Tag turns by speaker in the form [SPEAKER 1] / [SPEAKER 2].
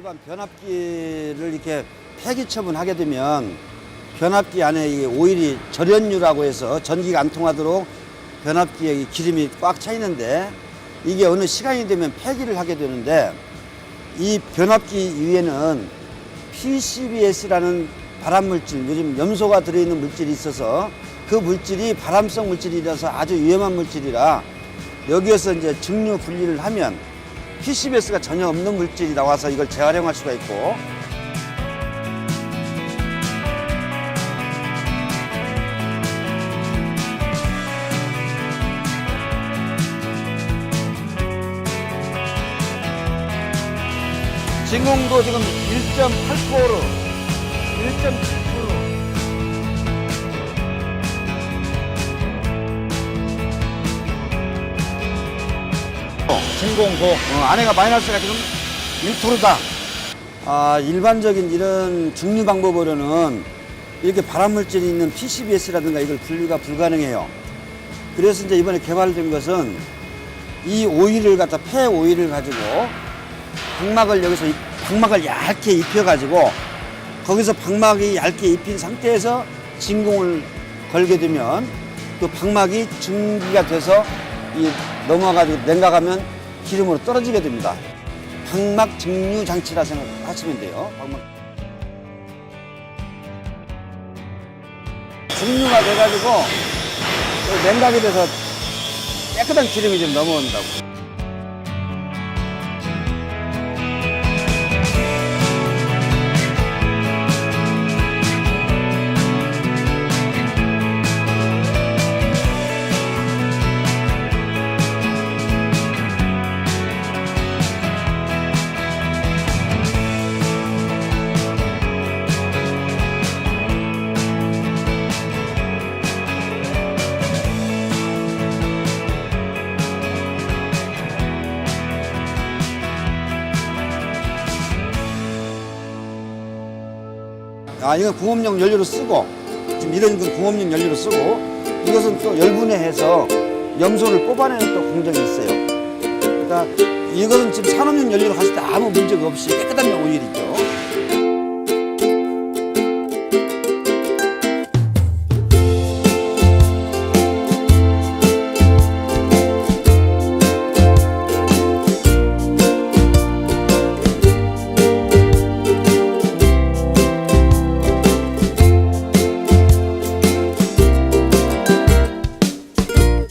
[SPEAKER 1] 일반 변압기를 이렇게 폐기 처분하게 되면 변압기 안에 이 오일이 절연유라고 해서 전기가 안 통하도록 변압기에 이 기름이 꽉 차 있는데 이게 어느 시간이 되면 폐기를 하게 되는데 이 변압기 위에는 PCBS라는 발암 물질, 요즘 염소가 들어있는 물질이 있어서 그 물질이 발암성 물질이라서 아주 위험한 물질이라 여기에서 이제 증류 분리를 하면 PCBS가 전혀 없는 물질이 나와서 이걸 재활용할 수가 있고. 진공도 지금 1.8%로 1.7% 로
[SPEAKER 2] 진공고
[SPEAKER 1] 어, 안에가 마이너스가 지금 1%다. 아, 일반적인 이런 중류 방법으로는 이렇게 발암물질이 있는 PCBS라든가 이걸 분리가 불가능해요. 그래서 이제 이번에 개발된 것은 이 오일을 갖다 폐 오일을 가지고 방막을 여기서 입- 방막을 얇게 입혀가지고 거기서 방막이 얇게 입힌 상태에서 진공을 걸게 되면 그 방막이 증기가 돼서 이 넘어가지고 냉각하면 기름으로 떨어지게 됩니다. 방막 증류 장치라 생각하시면 돼요. 방막. 증류가 돼가지고 그 냉각이 돼서 깨끗한 기름이 좀 넘어온다고. 아, 이건 공업용 연료로 쓰고, 지금 이런 건 공업용 연료로 쓰고, 이것은 또 열분해해서 염소를 뽑아내는 또 공정이 있어요. 그러니까 이것은 지금 산업용 연료로 갔을 때 아무 문제가 없이 깨끗한 오일이죠.